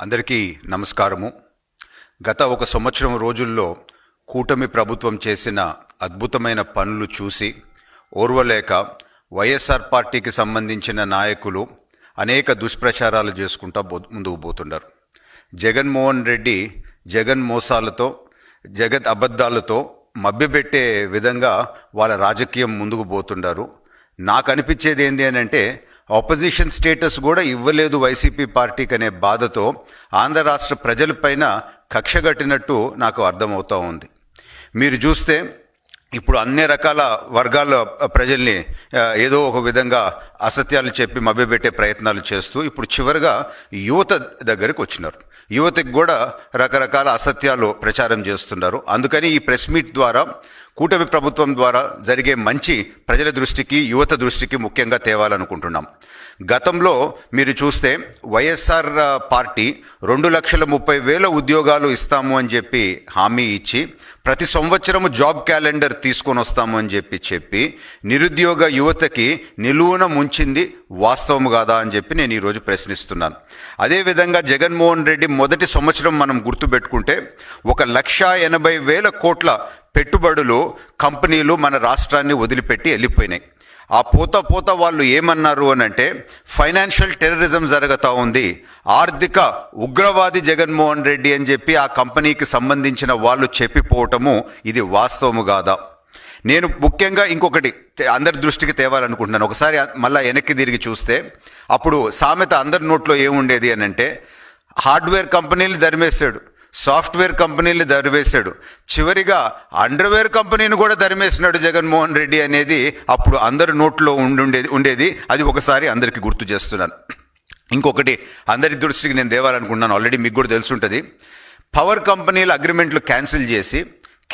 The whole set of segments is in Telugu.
అందరికీ నమస్కారము. గత ఒక సంవత్సరం రోజుల్లో కూటమి ప్రభుత్వం చేసిన అద్భుతమైన పనులు చూసి ఓర్వలేక వైఎస్ఆర్ పార్టీకి సంబంధించిన నాయకులు అనేక దుష్ప్రచారాలు చేసుకుంటా బో ముందుకు పోతున్నారు. జగన్మోహన్ రెడ్డి జగన్ మోసాలతో జగత్ అబద్ధాలతో మభ్యపెట్టే విధంగా వాళ్ళ రాజకీయం ముందుకు పోతుండారు నాకు అనిపించేది ఏంటి అని అంటే ఆపోజిషన్ స్టేటస్ కూడా ఇవ్వలేదు వైసీపీ పార్టీకి అనే బాధతో ఆంధ్ర రాష్ట్ర ప్రజలపైన కక్షగట్టినట్టు నాకు అర్థమవుతూ ఉంది. మీరు చూస్తే ఇప్పుడు అన్ని రకాల వర్గాల ప్రజల్ని ఏదో ఒక విధంగా అసత్యాలు చెప్పి మభ్యపెట్టే ప్రయత్నాలు చేస్తూ ఇప్పుడు చివరిగా యువత దగ్గరికి వచ్చినారు. యువతకు కూడా రకరకాల అసత్యాలు ప్రచారం చేస్తున్నారు. అందుకని ఈ ప్రెస్ మీట్ ద్వారా కూటమి ప్రభుత్వం ద్వారా జరిగే మంచి ప్రజల దృష్టికి యువత దృష్టికి ముఖ్యంగా తేవాలనుకుంటున్నాం. గతంలో మీరు చూస్తే వైఎస్ఆర్ పార్టీ రెండు లక్షల ముప్పై వేల ఉద్యోగాలు ఇస్తాము అని చెప్పి హామీ ఇచ్చి ప్రతి సంవత్సరము జాబ్ క్యాలెండర్ తీసుకొని వస్తాము అని చెప్పి చెప్పి నిరుద్యోగ యువతకి నిలువున ముంచింది వాస్తవం కాదా అని చెప్పి నేను ఈరోజు ప్రశ్నిస్తున్నాను. అదేవిధంగా జగన్మోహన్ రెడ్డి మొదటి సంవత్సరం మనం గుర్తుపెట్టుకుంటే ఒక లక్ష ఎనభై వేల కోట్ల పెట్టుబడులు కంపెనీలు మన రాష్ట్రాన్ని వదిలిపెట్టి వెళ్ళిపోయినాయి. ఆ పోత పోత వాళ్ళు ఏమన్నారు అని అంటే ఫైనాన్షియల్ టెర్రరిజం జరుగుతూ ఉంది. ఆర్థిక ఉగ్రవాది జగన్మోహన్ రెడ్డి అని చెప్పి ఆ కంపెనీకి సంబంధించిన వాళ్ళు చెప్పిపోవటము ఇది వాస్తవము కాదా? నేను ముఖ్యంగా ఇంకొకటి అందరి దృష్టికి తేవాలనుకుంటున్నాను. ఒకసారి మళ్ళీ వెనక్కి తిరిగి చూస్తే అప్పుడు సామెత అందరి నోట్లో ఏముండేది అని అంటే హార్డ్వేర్ కంపెనీలు దరిమేశాడు సాఫ్ట్వేర్ కంపెనీలు దరివేశాడు. చివరిగా అండర్వేర్ కంపెనీని కూడా దరిమేసినాడు జగన్మోహన్ రెడ్డి అనేది అప్పుడు అందరి నోట్లో ఉండుండేది ఉండేది అది ఒకసారి అందరికీ గుర్తు చేస్తున్నాను. ఇంకొకటి అందరి దృష్టికి నేను దేవాలనుకుంటున్నాను ఆల్రెడీ మీకు కూడా తెలుసుంటుంది. పవర్ కంపెనీల అగ్రిమెంట్లు క్యాన్సిల్ చేసి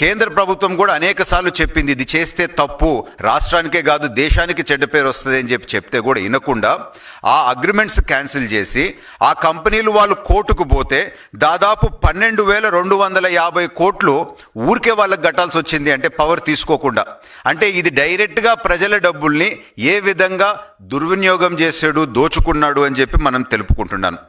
కేంద్ర ప్రభుత్వం కూడా అనేక సార్లు చెప్పింది ఇది చేస్తే తప్పు రాష్ట్రానికే కాదు దేశానికి చెడ్డ పేరు వస్తుంది అని చెప్పి చెప్తే కూడా వినకుండా ఆ అగ్రిమెంట్స్ క్యాన్సిల్ చేసి ఆ కంపెనీలు వాళ్ళు కోర్టుకు పోతే దాదాపు పన్నెండు వేల రెండు వందల యాభై కోట్లు ఊరికే వాళ్ళకి కట్టాల్సి వచ్చింది అంటే పవర్ తీసుకోకుండా. అంటే ఇది డైరెక్ట్గా ప్రజల డబ్బుల్ని ఏ విధంగా దుర్వినియోగం చేశాడు దోచుకున్నాడు అని చెప్పి మనం తెలుపుకుంటున్నాను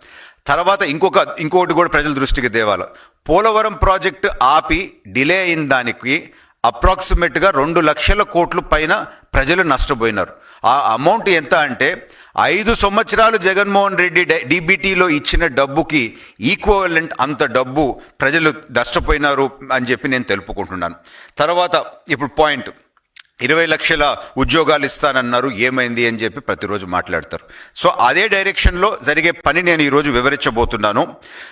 తర్వాత ఇంకొక ఇంకొకటి కూడా ప్రజల దృష్టికి తేవాలి. పోలవరం ప్రాజెక్టు ఆపి డిలే అయిన దానికి అప్రాక్సిమేట్గా రెండు లక్షల కోట్ల పైన ప్రజలు నష్టపోయినారు. ఆ అమౌంట్ ఎంత అంటే ఐదు సంవత్సరాలు జగన్మోహన్ రెడ్డి డీబీటీలో ఇచ్చిన డబ్బుకి ఈక్వలెంట్ అంత డబ్బు ప్రజలు నష్టపోయినారు అని చెప్పి నేను తెలుపుకుంటున్నాను. తర్వాత ఇప్పుడు పాయింట్ ఇరవై లక్షల ఉద్యోగాలు ఇస్తానన్నారు ఏమైంది అని చెప్పి ప్రతిరోజు మాట్లాడతారు. సో అదే డైరెక్షన్లో జరిగే పని నేను ఈరోజు వివరించబోతున్నాను.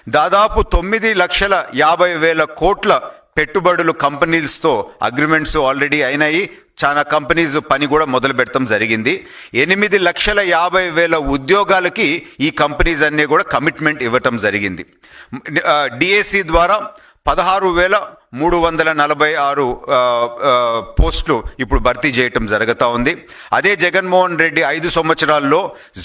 దాదాపు తొమ్మిది లక్షల యాభై వేల కోట్ల పెట్టుబడులు కంపెనీస్తో అగ్రిమెంట్స్ ఆల్రెడీ అయినాయి. చాలా కంపెనీస్ పని కూడా మొదలు పెడతాం జరిగింది. ఎనిమిది లక్షల యాభై వేల ఉద్యోగాలకి ఈ కంపెనీస్ అన్నీ కూడా కమిట్మెంట్ ఇవ్వటం జరిగింది. డిఏసి ద్వారా పదహారు వేల మూడు వందల నలభై ఆరు పోస్టులు ఇప్పుడు భర్తీ చేయటం జరుగుతూ ఉంది. అదే జగన్మోహన్ రెడ్డి ఐదు సంవత్సరాల్లో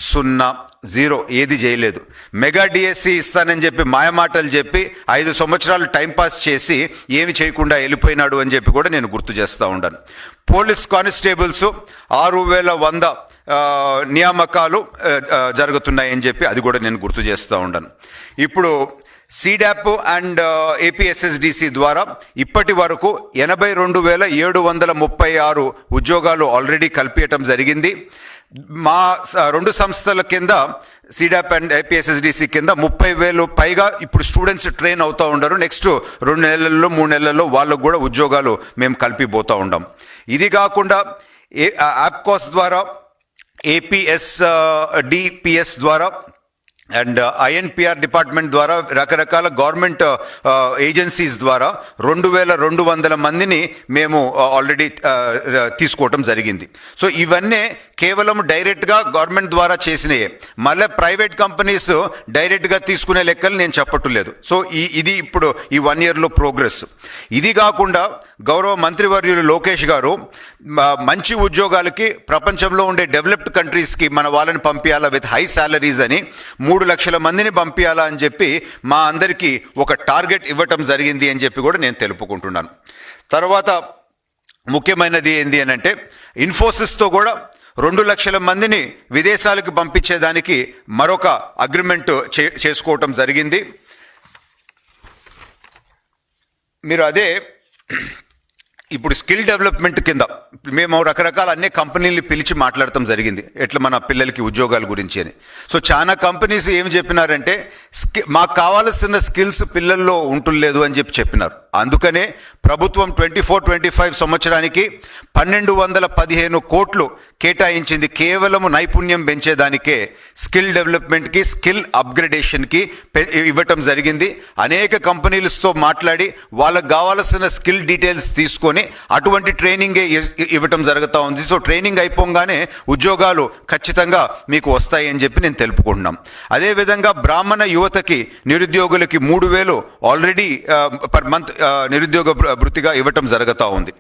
సున్నా జీరో ఏది చేయలేదు. మెగా డిఎస్సి ఇస్తానని చెప్పి మాయమాటలు చెప్పి ఐదు సంవత్సరాలు టైంపాస్ చేసి ఏమి చేయకుండా వెళ్ళిపోయినాడు అని చెప్పి కూడా నేను గుర్తు చేస్తూ ఉన్నాను పోలీస్ కానిస్టేబుల్స్ ఆరు వేల వంద నియామకాలు జరుగుతున్నాయని చెప్పి అది కూడా నేను గుర్తు చేస్తూ ఉన్నాను ఇప్పుడు సిడాప్ అండ్ uh, ఏపీఎస్ఎస్డిసి ద్వారా ఇప్పటి వరకు ఎనభై రెండు వేల ఏడు వందల ముప్పై ఆరు ఉద్యోగాలు ఆల్రెడీ కల్పించటం జరిగింది. మా స- రెండు సంస్థల కింద సిడాప్ అండ్ ఏపీఎస్ఎస్డిసి కింద ముప్పై వేలు పైగా ఇప్పుడు స్టూడెంట్స్ ట్రైన్ అవుతూ ఉండరు. నెక్స్ట్ రెండు నెలల్లో మూడు నెలల్లో వాళ్ళకు కూడా ఉద్యోగాలు మేము కలిపిపోతూ ఉంటాం ఇది కాకుండా ఏ యాప్కాస్ ద్వారా ఏపీఎస్ డిపిఎస్ uh, ద్వారా అండ్ uh, ఐఎన్పిఆర్ డిపార్ట్మెంట్ ద్వారా రకరకాల గవర్నమెంట్ uh, ఏజెన్సీస్ ద్వారా రెండు వేల రెండు వందల మందిని మేము uh, ఆల్రెడీ తీసుకోవటం జరిగింది. సో ఇవన్నీ కేవలం డైరెక్ట్గా గవర్నమెంట్ ద్వారా చేసినయే. మళ్ళీ ప్రైవేట్ కంపెనీస్ డైరెక్ట్గా తీసుకునే లెక్కలు నేను చెప్పట్లేదు సో ఈ ఇది ఇప్పుడు ఈ వన్ ఇయర్లో ప్రోగ్రెస్. ఇది కాకుండా గౌరవ మంత్రివర్యులు లోకేష్ గారు మంచి ఉద్యోగాలకి ప్రపంచంలో ఉండే డెవలప్డ్ కంట్రీస్కి మన వాళ్ళని పంపించాలా విత్ హై శాలరీస్ అని మూడు లక్షల మందిని పంపించాలా అని చెప్పి మా అందరికీ ఒక టార్గెట్ ఇవ్వటం జరిగింది అని చెప్పి కూడా నేను తెలుపుకుంటున్నాను. తర్వాత ముఖ్యమైనది ఏంది అని అంటే ఇన్ఫోసిస్తో కూడా రెండు లక్షల మందిని విదేశాలకు పంపించేదానికి మరొక అగ్రిమెంట్ చే చేసుకోవటం జరిగింది. మీరు అదే ఇప్పుడు స్కిల్ డెవలప్మెంట్ కింద మేము రకరకాల అన్ని కంపెనీలు పిలిచి మాట్లాడటం జరిగింది. ఎట్లా మన పిల్లలకి ఉద్యోగాల గురించి అని. సో చాలా కంపెనీస్ ఏమి చెప్పినారంటే స్కి మాకు కావాల్సిన స్కిల్స్ పిల్లల్లో ఉంటులేదు అని చెప్పి చెప్పినారు. అందుకనే ప్రభుత్వం ట్వంటీ ఫోర్ ట్వంటీ ఫైవ్ సంవత్సరానికి పన్నెండు వందల పదిహేను కోట్లు కేటాయించింది. కేవలము నైపుణ్యం పెంచేదానికే స్కిల్ డెవలప్మెంట్కి స్కిల్ అప్గ్రేడేషన్కి పె- ఇవ్వటం జరిగింది. అనేక కంపెనీలతో మాట్లాడి వాళ్ళకు కావాల్సిన స్కిల్ డీటెయిల్స్ తీసుకొని అటువంటి ట్రైనింగే ఇవ్వటం జరుగుతూ ఉంది. సో ట్రైనింగ్ అయిపోగానే ఉద్యోగాలు ఖచ్చితంగా మీకు వస్తాయి అని చెప్పి నేను తెలుపుకుంటున్నాం. అదేవిధంగా బ్రాహ్మణ యువతకి నిరుద్యోగులకి మూడు వేలు ఆల్రెడీ పర్ మంత్ నిరుద్యోగ వృత్తిగా భృతిగా ఇవ్వటం జరుగుతూ ఉంది.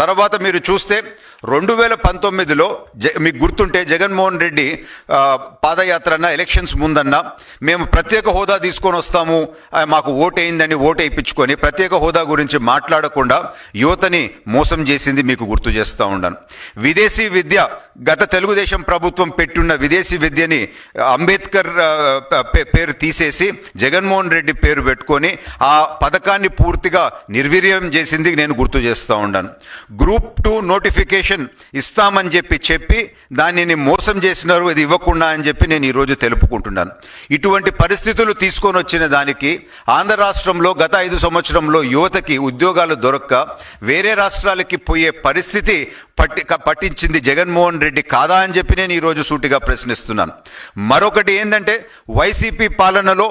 తర్వాత మీరు చూస్తే రెండు వేల పంతొమ్మిదిలో జ మీకు గుర్తుంటే జగన్మోహన్ రెడ్డి పాదయాత్ర పాదయాత్రన్న ఎలక్షన్స్ ముందన్న మేము ప్రత్యేక హోదా తీసుకొని వస్తాము మాకు ఓటేయిందని ఓటు వేయించుకొని ప్రత్యేక హోదా గురించి మాట్లాడకుండా యువతని మోసం చేసింది మీకు గుర్తు చేస్తూ ఉన్నాను విదేశీ విద్య గత తెలుగుదేశం ప్రభుత్వం పెట్టున్న విదేశీ విద్యని అంబేద్కర్ పేరు తీసేసి జగన్మోహన్ రెడ్డి పేరు పెట్టుకొని ఆ పథకాన్ని పూర్తిగా నిర్వీర్యం చేసింది నేను గుర్తు చేస్తూ ఉన్నాను గ్రూప్ టూ నోటిఫికేషన్ ఇస్తామని చెప్పి చెప్పి దానిని మోసం చేసినారు ఇది ఇవ్వకుండా అని చెప్పి నేను ఈరోజు తెలుపుకుంటున్నాను. ఇటువంటి పరిస్థితులు తీసుకొని వచ్చిన దానికి ఆంధ్ర రాష్ట్రంలో గత ఐదు సంవత్సరంలో యువతకి ఉద్యోగాలు దొరక్క వేరే రాష్ట్రాలకి పోయే పరిస్థితి పట్టి పట్టించింది జగన్మోహన్ రెడ్డి కాదా అని చెప్పి నేను ఈరోజు సూటిగా ప్రశ్నిస్తున్నాను. మరొకటి ఏంటంటే వైసీపీ పాలనలో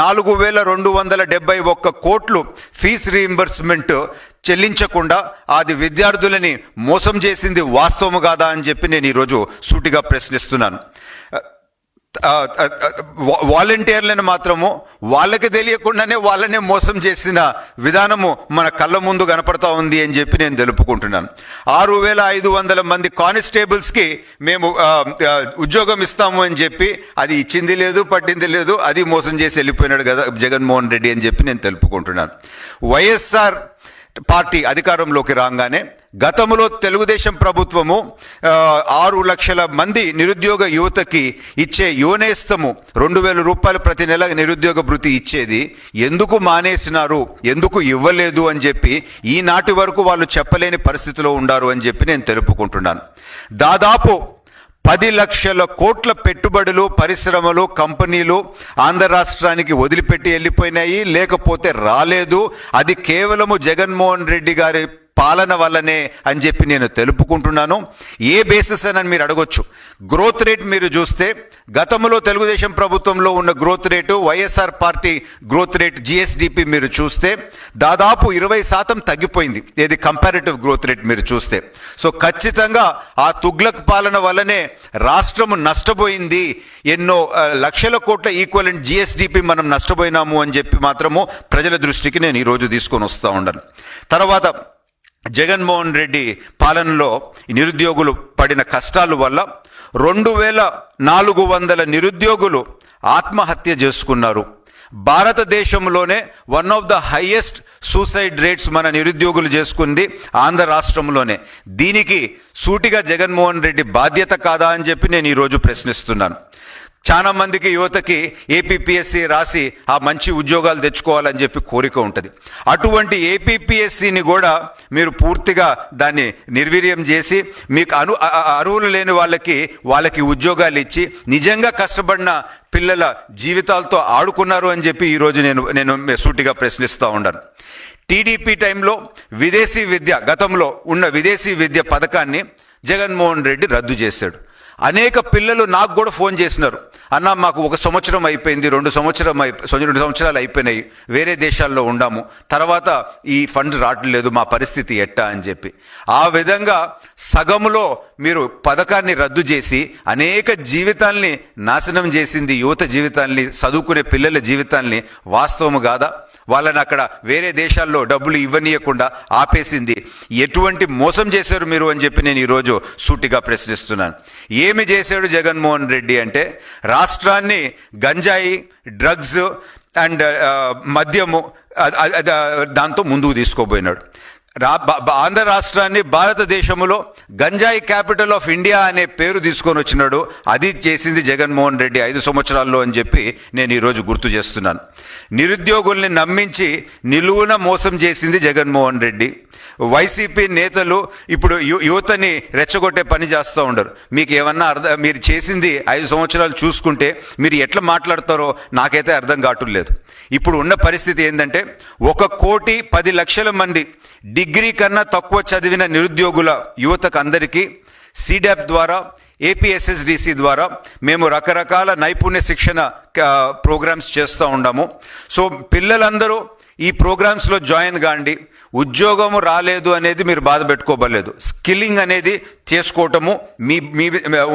నాలుగు వేల రెండు వందల డెబ్బై ఒక్క కోట్లు ఫీజు రీయింబర్స్మెంట్ చెల్లించకుండా అది విద్యార్థులని మోసం చేసింది వాస్తవము కాదా అని చెప్పి నేను ఈరోజు సూటిగా ప్రశ్నిస్తున్నాను. వాలంటీర్లను మాత్రము వాళ్ళకి తెలియకుండానే వాళ్ళనే మోసం చేసిన విధానము మన కళ్ళ ముందు కనపడతా ఉంది అని చెప్పి నేను తెలుపుకుంటున్నాను. ఆరు వేల ఐదు వందల మంది కానిస్టేబుల్స్కి మేము ఉద్యోగం ఇస్తాము అని చెప్పి అది ఇచ్చింది లేదు పట్టింది లేదు అది మోసం చేసి వెళ్ళిపోయినాడు కదా జగన్మోహన్ రెడ్డి అని చెప్పి నేను తెలుపుకుంటున్నాను. వైఎస్ఆర్ పార్టీ అధికారంలోకి రాగానే గతంలో తెలుగుదేశం ప్రభుత్వము ఆరు లక్షల మంది నిరుద్యోగ యువతకి ఇచ్చే యువనేస్తము రెండు వేల రూపాయలు ప్రతి నెల నిరుద్యోగ భృతి ఇచ్చేది. ఎందుకు మానేసినారు? ఎందుకు ఇవ్వలేదు అని చెప్పి ఈనాటి వరకు వాళ్ళు చెప్పలేని పరిస్థితిలో ఉండారు అని చెప్పి నేను తెలుపుకుంటున్నాను. దాదాపు పది లక్షల కోట్ల పెట్టుబడులు పరిశ్రమలు కంపెనీలు ఆంధ్ర రాష్ట్రానికి వదిలిపెట్టి వెళ్ళిపోయినాయి లేకపోతే రాలేదు. అది కేవలము జగన్మోహన్ రెడ్డి గారి పాలన వల్లనే అని చెప్పి నేను తెలుపుకుంటున్నాను. ఏ బేసిస్ అని మీరు అడగొచ్చు. గ్రోత్ రేట్ మీరు చూస్తే గతంలో తెలుగుదేశం ప్రభుత్వంలో ఉన్న growth rate YSR party growth rate GSDP మీరు చూస్తే దాదాపు ఇరవై శాతం తగ్గిపోయింది. ఏది కంపారిటివ్ గ్రోత్ రేట్ మీరు చూస్తే. సో ఖచ్చితంగా ఆ తుగ్లక్ పాలన వల్లనే రాష్ట్రము నష్టపోయింది. ఎన్నో లక్షల కోట్ల ఈక్వలెంట్ జిఎస్డిపి మనం నష్టపోయినాము అని చెప్పి మాత్రము ప్రజల దృష్టికి నేను ఈరోజు తీసుకొని వస్తూ ఉండను తర్వాత జగన్మోహన్ రెడ్డి పాలనలో నిరుద్యోగులు పడిన కష్టాల వల్ల రెండు వేల నాలుగు వందల నిరుద్యోగులు ఆత్మహత్య చేసుకున్నారు. భారతదేశంలోనే one of the highest suicide rates మన నిరుద్యోగులు చేసుకుంది ఆంధ్ర రాష్ట్రంలోనే. దీనికి సూటిగా జగన్మోహన్ రెడ్డి బాధ్యత కాదా అని చెప్పి నేను ఈరోజు ప్రశ్నిస్తున్నాను. చాలా మందికి యువతకి ఏపీపీఎస్సి రాసి ఆ మంచి ఉద్యోగాలు తెచ్చుకోవాలని చెప్పి కోరిక ఉంటుంది. అటువంటి ఏపీపీఎస్సిని కూడా మీరు పూర్తిగా దాన్ని నిర్వీర్యం చేసి మీకు అను అర్హులు లేని వాళ్ళకి వాళ్ళకి ఉద్యోగాలు ఇచ్చి నిజంగా కష్టపడిన పిల్లల జీవితాలతో ఆడుకున్నారు అని చెప్పి ఈరోజు నేను నేను సూటిగా ప్రశ్నిస్తూ ఉన్నాను. టీడీపీ టైంలో విదేశీ విద్య గతంలో ఉన్న విదేశీ విద్య పథకాన్ని జగన్మోహన్ రెడ్డి రద్దు చేశాడు. అనేక పిల్లలు నాకు కూడా ఫోన్ చేసినారు. అన్న మాకు ఒక సంవత్సరం అయిపోయింది రెండు సంవత్సరం అయిపోయి రెండు సంవత్సరాలు అయిపోయినాయి వేరే దేశాల్లో ఉండాము తర్వాత ఈ ఫండ్ రావట్లేదు మా పరిస్థితి ఎట్టా? అని చెప్పి. ఆ విధంగా సగములో మీరు పథకాన్ని రద్దు చేసి అనేక జీవితాల్ని నాశనం చేసింది యువత జీవితాల్ని చదువుకునే పిల్లల జీవితాల్ని వాస్తవము కాదా? వాళ్ళని అక్కడ వేరే దేశాల్లో డబ్బులు ఇవ్వనీయకుండా ఆపేసింది. ఎటువంటి మోసం చేశారు మీరు అని చెప్పి నేను ఈరోజు సూటిగా ప్రశ్నిస్తున్నాను. ఏమి చేశాడు జగన్మోహన్ రెడ్డి అంటే రాష్ట్రాన్ని గంజాయి డ్రగ్స్ అండ్ మద్యము దాంతో ముందుకు తీసుకోబోయినాడు. రా ఆంధ్ర రాష్ట్రాన్ని భారతదేశంలో గంజాయి క్యాపిటల్ ఆఫ్ ఇండియా అనే పేరు తీసుకొని వచ్చినాడు. అది చేసింది జగన్మోహన్ రెడ్డి ఐదు సంవత్సరాల్లో అని చెప్పి నేను ఈరోజు గుర్తు చేస్తున్నాను. నిరుద్యోగుల్ని నమ్మించి నిలువున మోసం చేసింది జగన్మోహన్ రెడ్డి. వైసీపీ నేతలు ఇప్పుడు యు- యువతని రెచ్చగొట్టే పని చేస్తూ ఉండరు. మీకు ఏమన్నా అర్థం మీరు చేసింది ఐదు సంవత్సరాలు చూసుకుంటే మీరు ఎట్లా మాట్లాడతారో నాకైతే అర్థం కావట్లేదు ఇప్పుడు ఉన్న పరిస్థితి ఏంటంటే ఒక కోటి పది లక్షల మంది డిగ్రీ కన్నా తక్కువ చదివిన నిరుద్యోగుల యువత యువతకు అందరికీ సీడాప్ ద్వారా ఏపీఎస్ఎస్డిసి ద్వారా మేము రకరకాల నైపుణ్య శిక్షణ ప్రోగ్రామ్స్ చేస్తూ ఉన్నాము. సో పిల్లలందరూ ఈ ప్రోగ్రామ్స్లో జాయిన్ కాండి. ఉద్యోగము రాలేదు అనేది మీరు బాధ పెట్టుకోబలేదు స్కిల్లింగ్ అనేది చేసుకోవటము మీ మీ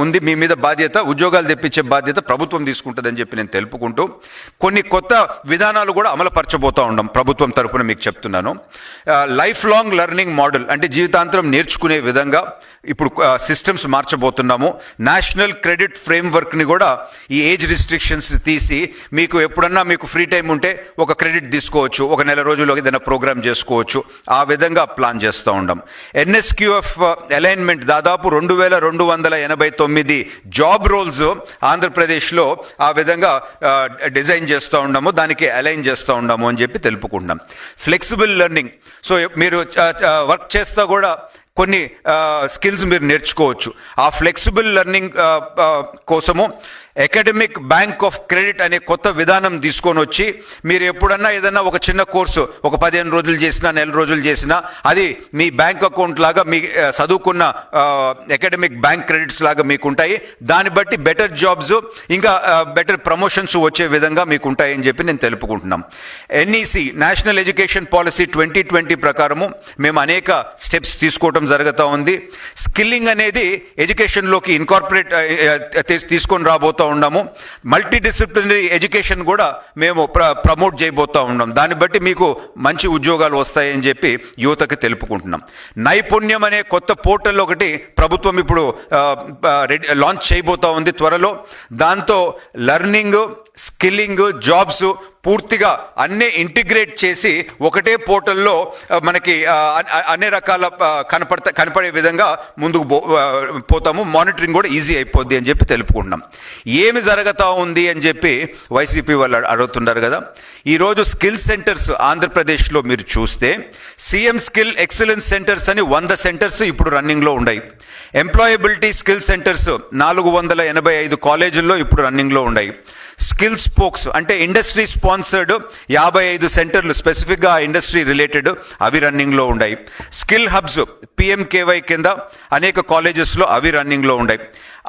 ఉంది మీ మీద బాధ్యత ఉద్యోగాలు తెప్పించే బాధ్యత ప్రభుత్వం తీసుకుంటుందని చెప్పి నేను తెలుపుకుంటూ కొన్ని కొత్త విధానాలు కూడా అమలుపరచబోతూ ఉన్నాం ప్రభుత్వం తరఫున మీకు చెప్తున్నాను. లైఫ్ లాంగ్ లెర్నింగ్ మోడల్ అంటే జీవితాంతరం నేర్చుకునే విధంగా ఇప్పుడు సిస్టమ్స్ మార్చబోతున్నాము. నేషనల్ క్రెడిట్ ఫ్రేమ్వర్క్ని కూడా ఈ ఏజ్ రిస్ట్రిక్షన్స్ తీసి మీకు ఎప్పుడన్నా మీకు ఫ్రీ టైం ఉంటే ఒక క్రెడిట్ తీసుకోవచ్చు. ఒక నెల రోజుల్లో ఏదైనా ప్రోగ్రామ్ చేసుకోవచ్చు. ఆ విధంగా ప్లాన్ చేస్తూ ఉండం. ఎన్ఎస్క్యూఎఫ్ అలైన్మెంట్ దాదాపు రెండు వేల రెండు వందల ఎనభై తొమ్మిది జాబ్ రోల్స్ ఆంధ్రప్రదేశ్లో ఆ విధంగా డిజైన్ చేస్తూ ఉండము. దానికి అలైన్ చేస్తూ ఉండము అని చెప్పి తెలుపుకుంటాం ఫ్లెక్సిబుల్ లెర్నింగ్ సో మీరు వర్క్ చేస్తా కూడా కొన్ని స్కిల్స్ మీరు నేర్చుకోవచ్చు. ఆ ఫ్లెక్సిబుల్ లెర్నింగ్ కోసము అకాడమిక్ బ్యాంక్ ఆఫ్ క్రెడిట్ అనే కొత్త విధానం తీసుకొని వచ్చి మీరు ఎప్పుడన్నా ఏదన్నా ఒక చిన్న కోర్సు ఒక పదిహేను రోజులు చేసినా నెల రోజులు చేసినా అది మీ బ్యాంక్ అకౌంట్ లాగా మీ చదువుకున్న అకాడమిక్ బ్యాంక్ క్రెడిట్స్ లాగా మీకు ఉంటాయి దాన్ని బట్టి బెటర్ జాబ్స్ ఇంకా బెటర్ ప్రమోషన్స్ వచ్చే విధంగా మీకు ఉంటాయని చెప్పి నేను తెలుపుకుంటున్నాం. NEC national education policy twenty twenty ప్రకారము మేము అనేక స్టెప్స్ తీసుకోవడం జరుగుతూ ఉంది. స్కిల్లింగ్ అనేది ఎడ్యుకేషన్లోకి ఇన్కార్పొరేట్ తీసుకొని రాబోతూ ఉన్నాము మల్టీ డిసిప్లినరీ ఎడ్యుకేషన్ కూడా మేము ప్ర ప్రమోట్ చేయబోతూ ఉన్నాం. దాన్ని బట్టి మీకు మంచి ఉద్యోగాలు వస్తాయని చెప్పి యువతకి తెలుపుకుంటున్నాం. నైపుణ్యం అనే కొత్త పోర్టల్ ఒకటి ప్రభుత్వం ఇప్పుడు రెడీ లాంచ్ చేయబోతూ ఉంది త్వరలో. దాంతో లెర్నింగ్ స్కిల్లింగ్ జాబ్స్ పూర్తిగా అన్నీ ఇంటిగ్రేట్ చేసి ఒకటే పోర్టల్లో మనకి అన్ని రకాల కనపడత కనపడే విధంగా ముందుకు పో- పోతాము. మానిటరింగ్ కూడా ఈజీ అయిపోద్ది అని చెప్పి తెలుపుకుంటున్నాం. ఏమి జరుగుతూ ఉంది అని చెప్పి వైసీపీ వాళ్ళు అడుగుతున్నారు కదా. ఈరోజు స్కిల్ సెంటర్స్ ఆంధ్రప్రదేశ్లో మీరు చూస్తే సీఎం స్కిల్ ఎక్సలెన్స్ సెంటర్స్ అని వంద సెంటర్స్ ఇప్పుడు రన్నింగ్లో ఉన్నాయి ఎంప్లాయబిలిటీ స్కిల్ సెంటర్స్ నాలుగు వందల ఎనభై ఐదు కాలేజీల్లో ఇప్పుడు రన్నింగ్లో ఉన్నాయి స్కిల్ స్పోక్స్ అంటే ఇండస్ట్రీ స్పాన్సర్డ్ యాభై ఐదు సెంటర్లు స్పెసిఫిక్గా ఆ ఇండస్ట్రీ రిలేటెడ్ అవి రన్నింగ్లో ఉన్నాయి స్కిల్ హబ్స్ పిఎంకేవై కింద అనేక కాలేజెస్లో అవి రన్నింగ్లో ఉన్నాయి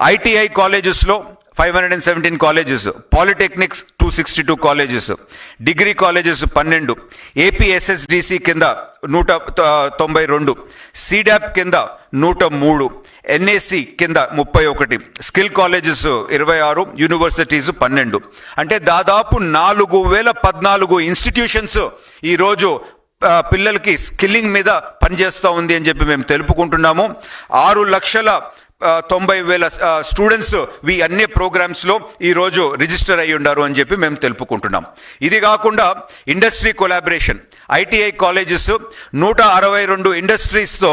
ఐటీఐ కాలేజెస్లో five hundred and seventeen colleges polytechnics two sixty two colleges degree colleges పన్నెండు ఏపీఎస్ఎస్డిసి కింద నూట తొంభై రెండు సిడాప్ కింద నూట మూడు ఎన్ఏసి కింద ముప్పై ఒకటి స్కిల్ కాలేజెస్ ఇరవై ఆరు యూనివర్సిటీస్ పన్నెండు. అంటే దాదాపు నాలుగు వేల పద్నాలుగు ఇన్స్టిట్యూషన్స్ ఈరోజు పిల్లలకి స్కిల్లింగ్ మీద పనిచేస్తూ ఉంది అని చెప్పి మేము తెలుపుకుంటున్నాము. ఆరు లక్షల తొంభై వేల స్టూడెంట్స్ ఈ అన్ని ప్రోగ్రామ్స్లో ఈరోజు రిజిస్టర్ అయ్యి ఉన్నారు అని చెప్పి మేము తెలుపుకుంటున్నాం. ఇది కాకుండా ఇండస్ట్రీ కొలాబరేషన్ ఐటీఐ కాలేజెస్ నూట అరవై రెండు ఇండస్ట్రీస్తో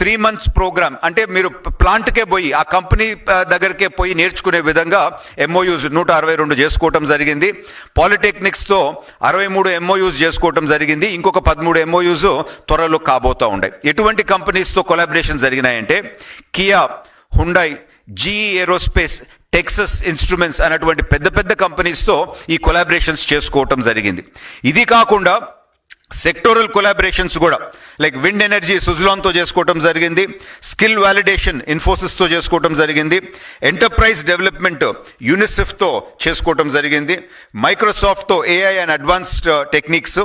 త్రీ మంత్స్ ప్రోగ్రామ్ అంటే మీరు ప్లాంట్కే పోయి ఆ కంపెనీ దగ్గరికే పోయి నేర్చుకునే విధంగా ఎంఓయూస్ నూట అరవై రెండు చేసుకోవటం జరిగింది. పాలిటెక్నిక్స్తో అరవై మూడు ఎంఓయూస్ చేసుకోవటం జరిగింది. ఇంకొక పదమూడు ఎంఓయూస్ త్వరలో కాబోతూ ఉన్నాయి. ఎటువంటి కంపెనీస్తో collaboration జరిగినాయంటే Kia Hyundai GE aerospace Texas Instruments అనేటువంటి పెద్ద పెద్ద కంపెనీస్తో ఈ కొలాబరేషన్స్ చేసుకోవటం జరిగింది. ఇది కాకుండా సెక్టోరల్ కొలాబరేషన్స్ కూడా లైక్ విండ్ ఎనర్జీ సుజలాన్తో చేసుకోవటం జరిగింది స్కిల్ వ్యాలిడేషన్ ఇన్ఫోసిస్తో చేసుకోవటం జరిగింది ఎంటర్ప్రైజ్ డెవలప్మెంట్ యూనిసెఫ్తో చేసుకోవటం జరిగింది మైక్రోసాఫ్ట్తో ఏఐ అండ్ అడ్వాన్స్డ్ టెక్నిక్స్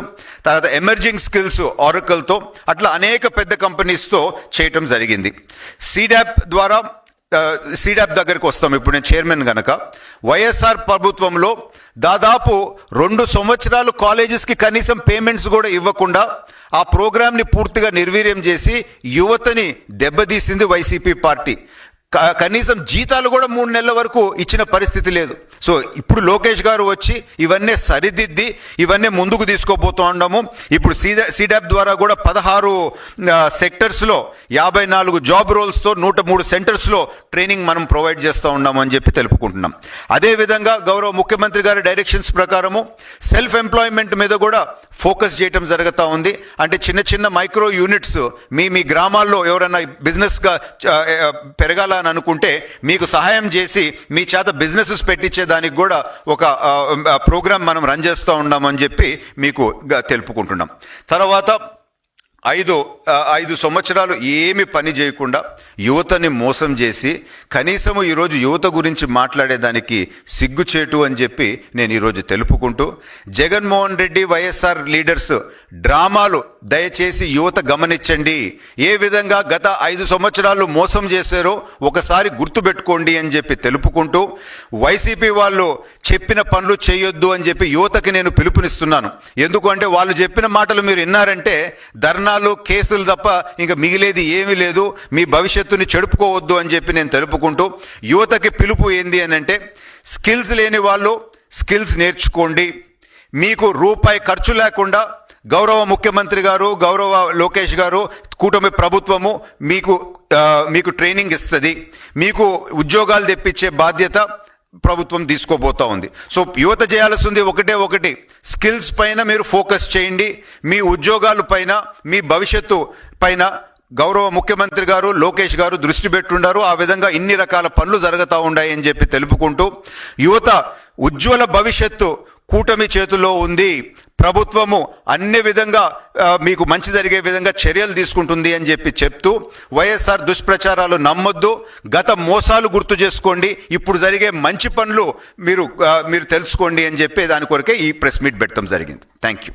తర్వాత ఎమర్జింగ్ స్కిల్స్ ఆరకల్తో అట్లా అనేక పెద్ద కంపెనీస్తో చేయటం జరిగింది. సీడాప్ ద్వారా సీడాప్ దగ్గరికి వస్తాం. ఇప్పుడు నేను చైర్మన్ గనక. వైఎస్ఆర్ ప్రభుత్వంలో దాదాపు రెండు సంవత్సరాలు కాలేజెస్కి కనీసం పేమెంట్స్ కూడా ఇవ్వకుండా ఆ ప్రోగ్రామ్ని పూర్తిగా నిర్వీర్యం చేసి యువతని దెబ్బతీసింది వైసీపీ పార్టీ. క- కనీసం జీతాలు కూడా మూడు నెలల వరకు ఇచ్చిన పరిస్థితి లేదు. సో ఇప్పుడు లోకేష్ గారు వచ్చి ఇవన్నీ సరిదిద్ది ఇవన్నీ ముందుకు తీసుకోబోతుండము ఇప్పుడు సీడా సీడాప్ ద్వారా కూడా పదహారు సెక్టర్స్లో యాభై నాలుగు జాబ్ రోల్స్తో నూట మూడు సెంటర్స్లో ట్రైనింగ్ మనం ప్రొవైడ్ చేస్తూ ఉన్నామని చెప్పి తెలుపుకుంటున్నాం. అదేవిధంగా గౌరవ ముఖ్యమంత్రి గారి డైరెక్షన్స్ ప్రకారము సెల్ఫ్ ఎంప్లాయ్మెంట్ మీద కూడా ఫోకస్ చేయటం జరుగుతూ ఉంది. అంటే చిన్న చిన్న మైక్రో యూనిట్స్ మీ మీ గ్రామాల్లో ఎవరైనా బిజినెస్గా పెరగాలని అనుకుంటే మీకు సహాయం చేసి మీ చేత బిజినెసెస్ పెట్టించే దానికి కూడా ఒక ప్రోగ్రామ్ మనం రన్ చేస్తూ ఉన్నామని చెప్పి మీకు తెలుపుకుంటున్నాం. తర్వాత ఐదు ఐదు సంవత్సరాలు ఏమి పని చేయకుండా యువతని మోసం చేసి కనీసము ఈరోజు యువత గురించి మాట్లాడేదానికి సిగ్గుచేటు అని చెప్పి నేను ఈరోజు తెలుపుకుంటూ జగన్మోహన్ రెడ్డి వైఎస్ఆర్ లీడర్స్ డ్రామాలు దయచేసి యువత గమనించండి. ఏ విధంగా గత ఐదు సంవత్సరాలు మోసం చేశారో ఒకసారి గుర్తుపెట్టుకోండి అని చెప్పి తెలుపుకుంటూ వైసీపీ వాళ్ళు చెప్పిన పనులు చేయొద్దు అని చెప్పి యువతకి నేను పిలుపునిస్తున్నాను. ఎందుకంటే వాళ్ళు చెప్పిన మాటలు మీరు విన్నారంటే ధర్నాలు కేసులు తప్ప ఇంకా మిగిలేది ఏమీ లేదు. మీ భవిష్యత్తు భవిష్యత్తుని చెడుపుకోవద్దు అని చెప్పి నేను తెలుపుకుంటూ యువతకి పిలుపు ఏంది అని అంటే స్కిల్స్ లేని వాళ్ళు స్కిల్స్ నేర్చుకోండి. మీకు రూపాయి ఖర్చు లేకుండా గౌరవ ముఖ్యమంత్రి గారు గౌరవ లోకేష్ గారు కూటమి ప్రభుత్వము మీకు మీకు ట్రైనింగ్ ఇస్తుంది. మీకు ఉద్యోగాలు తెప్పించే బాధ్యత ప్రభుత్వం తీసుకోబోతా ఉంది. సో యువత చేయాల్సింది ఒకటే ఒకటి. స్కిల్స్ పైన మీరు ఫోకస్ చేయండి. మీ ఉద్యోగాల పైన మీ భవిష్యత్తు పైన గౌరవ ముఖ్యమంత్రి గారు లోకేష్ గారు దృష్టి పెట్టుండారు. ఆ విధంగా ఇన్ని రకాల పనులు జరుగుతూ ఉన్నాయని చెప్పి తెలుపుకుంటూ యువత ఉజ్వల భవిష్యత్తు కూటమి చేతుల్లో ఉంది. ప్రభుత్వము అన్ని విధంగా మీకు మంచి జరిగే విధంగా చర్యలు తీసుకుంటుంది అని చెప్పి చెప్తూ వైఎస్ఆర్ దుష్ప్రచారాలు నమ్మొద్దు. గత మోసాలు గుర్తు చేసుకోండి. ఇప్పుడు జరిగే మంచి పనులు మీరు మీరు తెలుసుకోండి అని చెప్పి దాని కొరకే ఈ ప్రెస్ మీట్ పెడతాం జరిగింది. Thank you